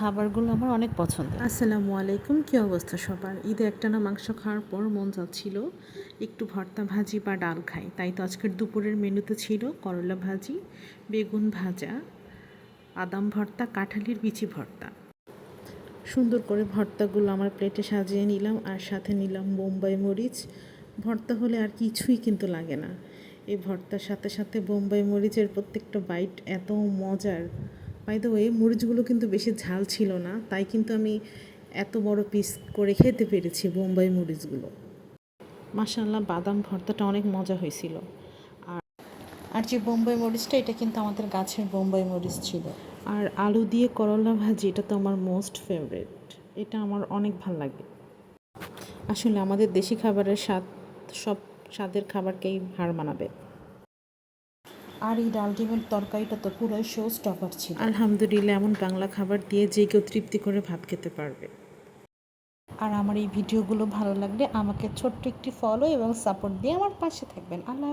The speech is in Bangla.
খাবারগুলো আমার অনেক পছন্দ আসসালামু আলাইকুম, কী অবস্থা সবার? ঈদে একটানা মাংস খাওয়ার পর মন চাচ্ছিল একটু ভর্তা ভাজি বা ডাল খাই। তাই তো আজকের দুপুরের মেনুতে ছিল করলা ভাজি, বেগুন ভাজা, আদাম ভর্তা, কাঁঠালির বিচি ভর্তা। সুন্দর করে ভর্তাগুলো আমার প্লেটে সাজিয়ে নিলাম আর সাথে নিলাম বোম্বাই মরিচ। ভর্তা হলে আর কিছুই কিন্তু লাগে না। এই ভর্তার সাথে সাথে বোম্বাই মরিচের প্রত্যেকটা বাইট এত মজার। বাই দ্য ওয়ে মরিচগুলো কিন্তু বেশি ঝাল ছিল না তাই কিন্তু আমি এত বড় পিস করে খেতে পেরেছি বোম্বাই মরিচগুলো। মাসাল্লাহ বাদাম ভর্তাটা অনেক মজা হয়েছিল। আর আর যে বোম্বাই মরিচটা এটা কিন্তু আমাদের গাছের বোম্বাই মরিচ ছিল। আর আলু দিয়ে করলা ভাজি এটা তো আমার মোস্ট ফেভারিট এটা আমার অনেক ভালো লাগে। আসলে আমাদের দেশি খাবারের স্বাদ সব স্বাদের খাবারকেই হার মানাবে। আর এই ডাল ডিমের তরকারিটা তো পুরোই শো স্টপার ছিল। আলহামদুলিল্লাহ এমন বাংলা খাবার দিয়ে যে কেউ তৃপ্তি করে ভাত খেতে পারবে। আর আমার এই ভিডিওগুলো ভালো লাগলে আমাকে ছোট্ট একটি ফলো এবং সাপোর্ট দিয়ে আমার পাশে থাকবেন। আল্লাহ